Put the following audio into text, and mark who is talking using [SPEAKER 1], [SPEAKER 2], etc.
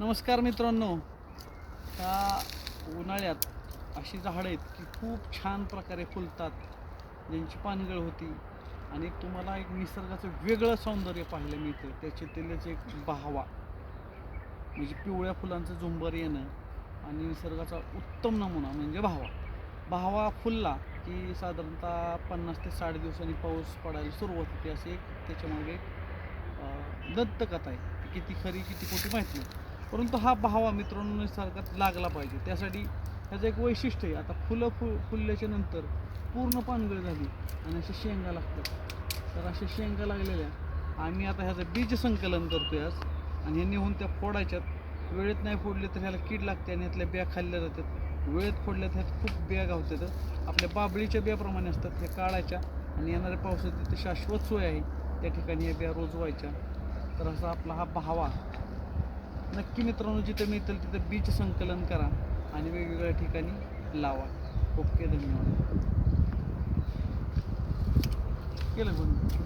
[SPEAKER 1] नमस्कार मित्रांनो. ह्या उन्हाळ्यात अशी झाडं आहेत की खूप छान प्रकारे फुलतात ज्यांची पानगळ होती. आणि तुम्हाला एक निसर्गाचं वेगळं सौंदर्य पाहायला मिळतं. त्याचे तेलाचे एक बहावा. म्हणजे पिवळ्या फुलांचं झुंबर येणं आणि निसर्गाचा उत्तम नमुना म्हणजे भावा बहावा फुलला की साधारणतः पन्नास ते साठ दिवसांनी पाऊस पडायला सुरुवात होते. असे एक त्याच्यामागे दत्तकथा दंतकथा आहे. ती किती खरी किती खोटी माहिती नाही. परंतु हा बहावा मित्रांनो निसर्गात लागला पाहिजे. त्यासाठी ह्याचं एक वैशिष्ट्य आहे. आता फुलं फु फुलल्याच्या नंतर पूर्ण पानगळ झाली आणि अशा शेंगा लागतात. तर अशा शेंगा लागलेल्या आम्ही आता ह्याचं बीज संकलन करतोय आज. आणि हे नेऊन त्या फोडायच्यात वेळेत नाही फोडले तर ह्याला कीड लागते आणि ह्यातल्या बिया खाल्ल्या जातात. वेळेत फोडल्या तर ह्यात खूप बिया गावतात. आपल्या बाबळीच्या बियाप्रमाणे असतात. ह्या काढायच्या आणि येणाऱ्या पावसात तिथे शाश्वत सोय आहे. त्या ठिकाणी या बिया रोजवायच्या. तर असा आपला हा बहावा नक्की मित्रांनो जिथे मिळतील तिथे बीज संकलन करा आणि वेगवेगळ्या ठिकाणी लावा. ओके धन्यवाद. केलं बंद